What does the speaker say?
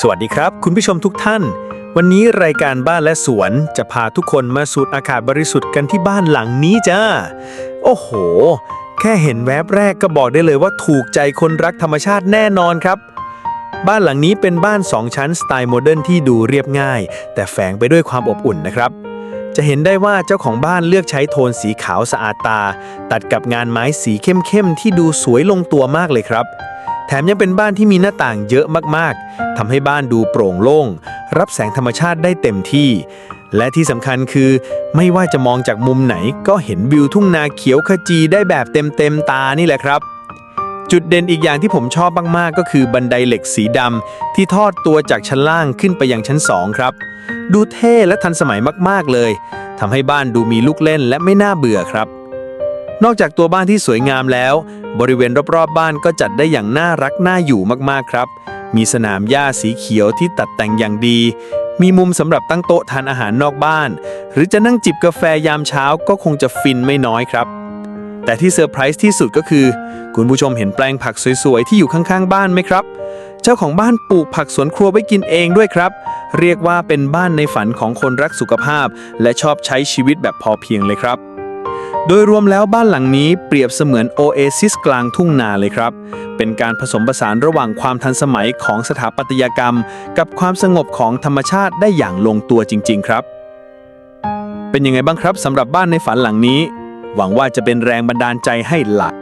สวัสดีครับ คุณผู้ชมทุกท่าน วันนี้รายการบ้านและสวนจะพาทุกคนมาสูดอากาศบริสุทธิ์กันที่บ้านหลังนี้จ้า โอ้โห แค่เห็นแวบแรกก็บอกได้เลยว่าถูกใจคนรักธรรมชาติแน่นอนครับ บ้านหลังนี้เป็นบ้านสองชั้นสไตล์โมเดิร์นที่ดูเรียบง่าย แต่แฝงไปด้วยความอบอุ่นนะครับ จะเห็นได้ว่าเจ้าของบ้านเลือกใช้โทนสีขาวสะอาดตา ตัดกับงานไม้สีเข้มๆที่ดูสวยลงตัวมากเลยครับ แถมยังเป็นบ้านที่มีหน้าต่างเยอะมากๆทำให้บ้านดูโปร่งโล่ง รับแสงธรรมชาติได้เต็มที่ และที่สำคัญคือ ไม่ว่าจะมองจากมุมไหนก็เห็นวิวทุ่งนาเขียวขจีได้แบบเต็มๆตานี่แหละครับจุดเด่นอีกอย่างที่ผมชอบมาก ๆ ก็คือบันไดเหล็กสีดำที่ทอดตัวจากชั้นล่างขึ้นไปยังชั้น 2 ครับ ดูเท่และทันสมัยมาก ๆ เลยทำให้บ้านดูมีลูกเล่นและไม่น่าเบื่อครับ นอกจากตัวบ้านที่สวยงามแล้ว บริเวณรอบๆบ้านก็จัดได้อย่างน่ารักน่าอยู่มากๆครับ มีสนามหญ้าสีเขียวที่ตัดแต่งอย่างดี มีมุมสำหรับตั้งโต๊ะทานอาหารนอกบ้าน หรือจะนั่งจิบกาแฟยามเช้าก็คงจะฟินไม่น้อยครับ แต่ที่เซอร์ไพรส์ที่สุดก็คือ คุณผู้ชมเห็นแปลงผักสวยๆที่อยู่ข้างๆ บ้านไหมครับ เจ้าของบ้านปลูกผักสวนครัวไว้กินเองด้วยครับ เรียกว่าเป็นบ้านในฝันของคนรักสุขภาพ และชอบใช้ชีวิตแบบพอเพียงเลยครับ โดยรวมแล้วบ้านหลังนี้เปรียบเสมือนโอเอซิสกลางทุ่งนาเลยครับ เป็นการผสมผสานระหว่างความทันสมัยของสถาปัตยกรรม กับความสงบของธรรมชาติได้อย่างลงตัวจริง ๆ ครับ เป็นยังไงบ้างครับสำหรับบ้านในฝันหลังนี้ หวังว่าจะเป็นแรงบันดาลใจให้หลัก